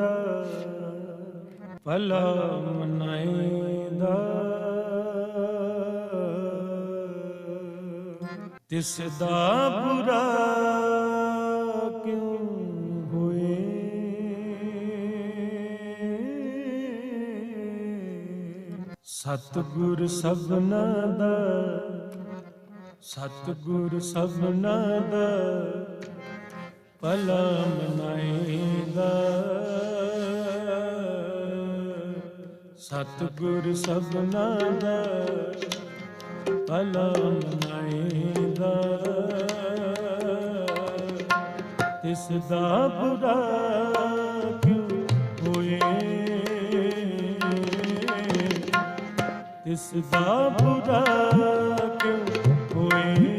ਦਾ। ਭਲਾ ਮਨਾਈਦਾ। ਤਿਸ ਦਾ ਬੁਰਾ ਕਿਉਂ ਹੋਏ? ਸਤਿਗੁਰ ਸਭਨਾ ਦਾ। ਸਤਿਗੁਰ ਸਭਨਾ ਦਾ। ਭਲਾ ਮਨਾਈਦਾ ਸਤਿਗੁਰ ਸਭਨਾ ਦਾ ਭਲਾ ਮਨਾਈਦਾ ਤਿਸ ਦਾ ਬੁਰਾ ਕਿਉਂ ਹੋਏ? ਤਿਸ ਦਾ ਬੁਰਾ ਕਿਉਂ ਹੋਏ?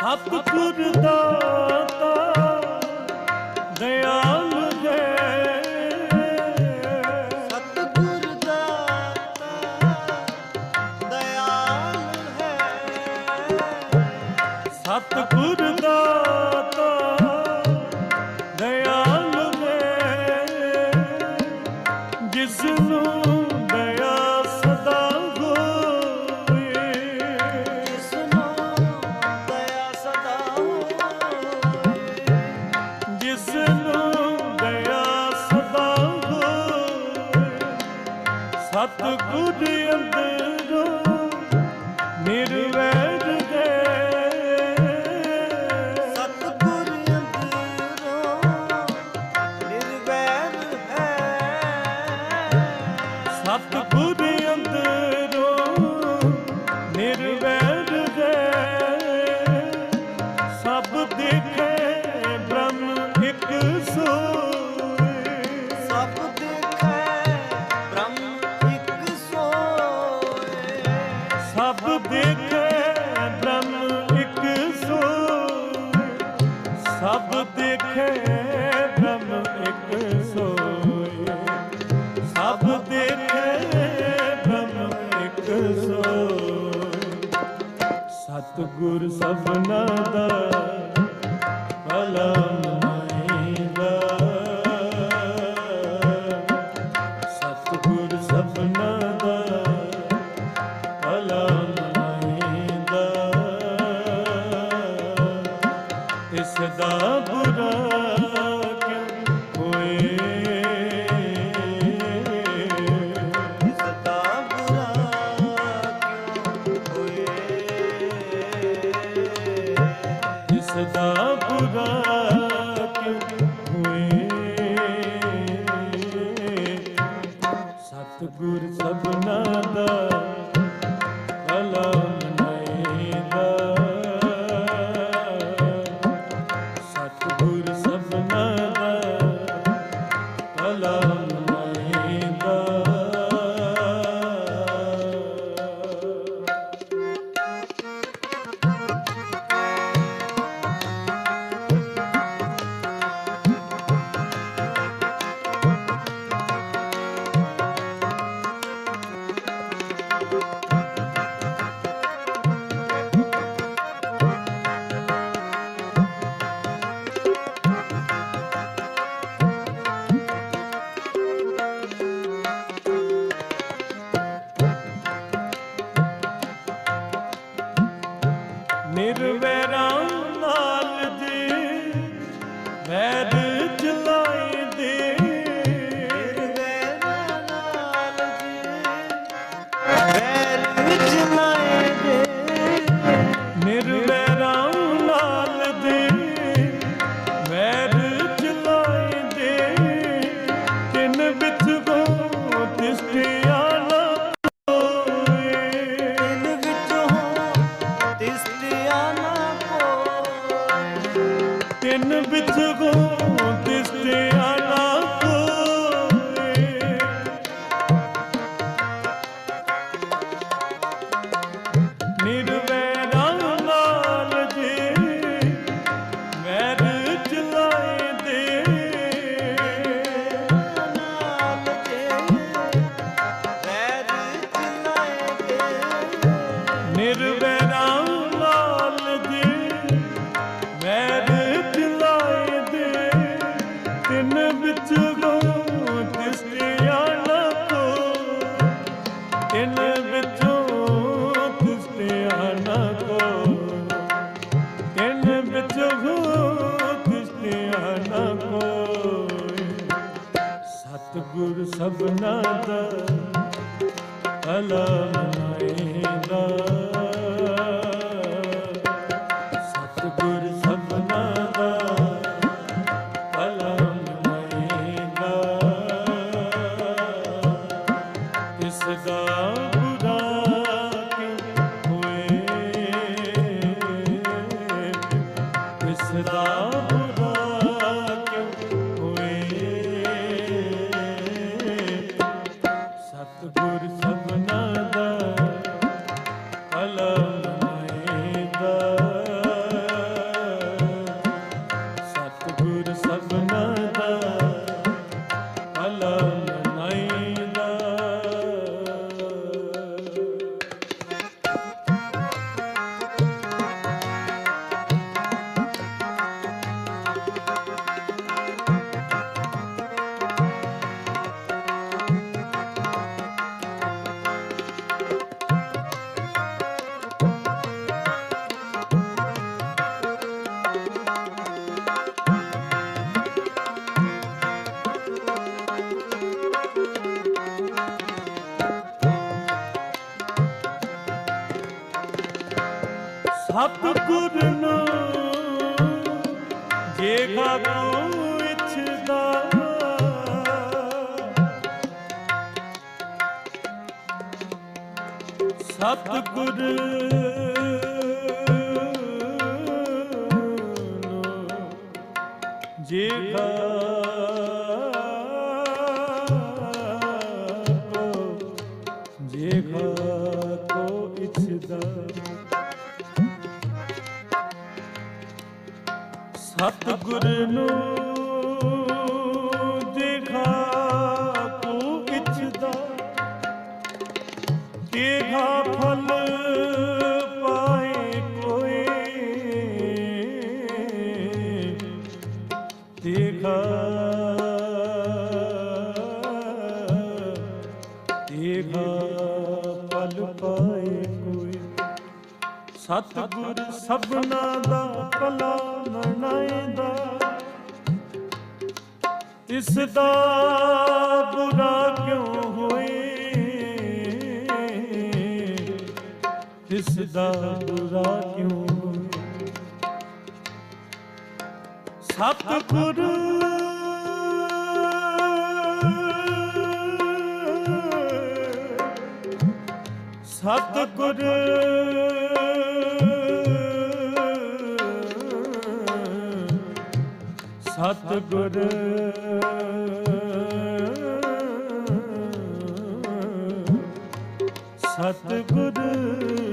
ਸਤਿਗੁਰ ਦਾਤਾ ਦਇਆਲ ਹੈ ਸਤਿਗੁਰ ਦਾਤਾ ਦਇਆਲ ਹੈ। ਸਤਿਗੁਰ ਦਾਤਾ ਦਇਆਲ ਹੈ ਜਿਸ ਨੂੰ ਇਸ ਦਾ ਬੁਰਾ ਭਲਾ ਸਤਿਗੁਰ ਨੂੰ ਜੇਗਾ ਤੂੰ ਇਛਦਾ। ਸਤਿਗੁਰ ਨੂੰ ਜੇਗਾ ਕੋ ਸਤਿਗੁਰ ਨੂੰ ਦੇਖਾ ਕੋ ਇਛਦਾ ਦੇਖਾ ਫਲ ਪਾਏ ਕੋਈ ਦੇਖਾ ਦੇਖਾ ਫਲ ਪਾਏ ਕੋਈ ਸਤਿਗੁਰ ਸਭਨਾ ਦਾ ਭਲਾ ਮਨਾਏਦਾ ਇਸ ਦਾ ਬੁਰਾ ਕਿਉਂ ਹੋਏ ਇਸ ਦਾ ਬੁਰਾ ਕਿਉਂ ਹੋਏ ਸਤਿਗੁਰ ਸਤਿਗੁਰ। ਸਤਿਗੁਰ।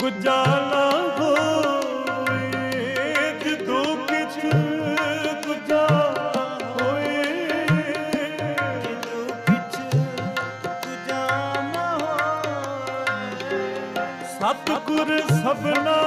ਗੁਜਾ ਨਾ ਹੋਏ ਜਦੋਂ ਕਿਛ ਗੁਜਾ ਹੋਏ। ਵਿਦੂ ਕਿਛ ਬੁਝਾਨਾ ਹੋਏ। ਸਤਿਗੁਰ ਸਭਨਾ